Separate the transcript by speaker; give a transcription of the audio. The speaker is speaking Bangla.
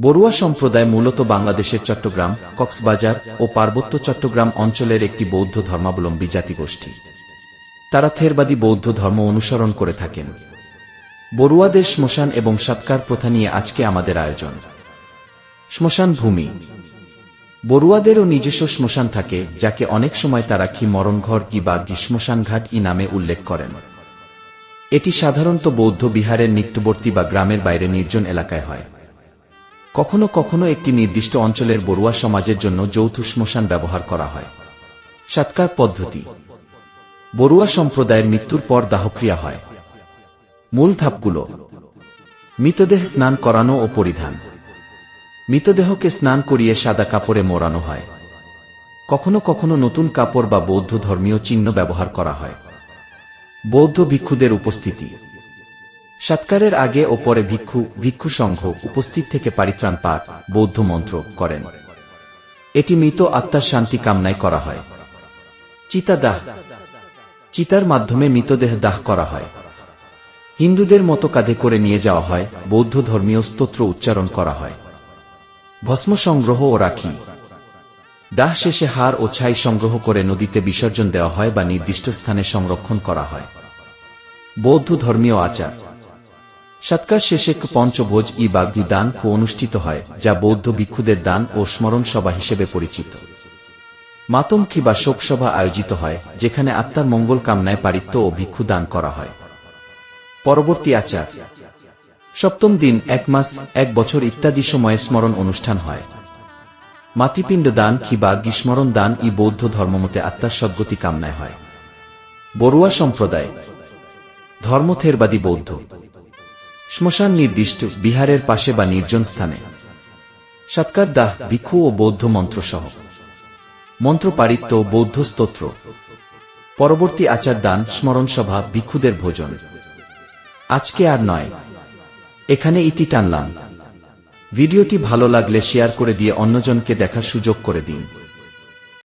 Speaker 1: বড়ুয়া সম্প্রদায় মূলত বাংলাদেশের চট্টগ্রাম, কক্সবাজার ও পার্বত্য চট্টগ্রাম অঞ্চলের একটি বৌদ্ধ ধর্মাবলম্বী জাতিগোষ্ঠী। তারা থেরবাদী বৌদ্ধ ধর্ম অনুসরণ করে থাকেন। বড়ুয়াদের শ্মশান এবং সৎকার প্রথা নিয়ে আজকে আমাদের আয়োজন। শ্মশান ভূমি। বড়ুয়াদেরও নিজস্ব শ্মশান থাকে, যাকে অনেক সময় তারা খি মরণঘর কি বা গ্রীষ্মশানঘাট ই নামে উল্লেখ করেন। এটি সাধারণত বৌদ্ধ বিহারের নিকটবর্তী বা গ্রামের বাইরে নির্জন এলাকায় হয়। কখনো কখনো একটি নির্দিষ্ট অঞ্চলের বড়ুয়া সমাজের জন্য যৌথ শ্মশান ব্যবহার করা হয়। সৎকার পদ্ধতি। বড়ুয়া সম্প্রদায়ের মৃত্যুর পর দাহক্রিয়া হয়। মূল ধাপগুলো। মৃতদেহ স্নান করানো ও পরিধান। মৃতদেহকে স্নান করিয়ে সাদা কাপড়ে মোড়ানো হয়। কখনো কখনো নতুন কাপড় বা বৌদ্ধ ধর্মীয় চিহ্ন ব্যবহার করা হয়। বৌদ্ধ ভিক্ষুদের উপস্থিতি। সৎকারের আগে ও পরে ভিক্ষু ভিক্ষু সংঘ উপস্থিত থেকে পারিত্রাণ পাঠ, বৌদ্ধ মন্ত্র করেন। এটি মৃত আত্মার শান্তি কামনায় করা হয়। চিতা দাহ। চিতার মাধ্যমে মৃতদেহ দাহ করা হয়। হিন্দুদের মতো কাঁধে করে নিয়ে যাওয়া হয়, বৌদ্ধ ধর্মীয় স্তোত্র উচ্চারণ করা হয়। ভস্ম সংগ্রহ ও রাখি। দাহ শেষে হার ও ছাই সংগ্রহ করে নদীতে বিসর্জন দেওয়া হয় বা নির্দিষ্ট স্থানে সংরক্ষণ করা হয়। বৌদ্ধ ধর্মীয় আচার। সৎকার শেষে পঞ্চভোজ ই বাগ্যু দান ও অনুষ্ঠিত হয়, যা বৌদ্ধ ভিক্ষুদের দান ও স্মরণ সভা হিসেবে পরিচিত। মাতমখী বা শোকসভা আয়োজিত হয়, যেখানে আত্মার মঙ্গল কামনায় পারিত্য ও ভিক্ষু দান করা হয়। পরবর্তী আচার। সপ্তম দিন এক মাস, এক বছর ইত্যাদি সময়ে স্মরণ অনুষ্ঠান হয়। মাতৃপিণ্ড দান খিবা গ্রীষ্মরণ দান ই বৌদ্ধ ধর্মমতে আত্মার সদ্গতি কামনায় হয়। বড়ুয়া সম্প্রদায়। ধর্মথেরবাদী বৌদ্ধ। শ্মশান নির্দিষ্ট, বিহারের পাশে বা নির্জন স্থানে। সৎকার দাহ, ভিক্ষু ও বৌদ্ধ মন্ত্রসহ। মন্ত্র পারিত্য বৌদ্ধ স্তোত্র। পরবর্তী আচার দান স্মরণ সভা ভিক্ষুদের ভোজন। আজকে আর নয়। এখানে ইতি টানলাম। ভিডিওটি ভালো লাগলে শেয়ার করে দিয়ে অন্যজনকে দেখার সুযোগ করে দিন।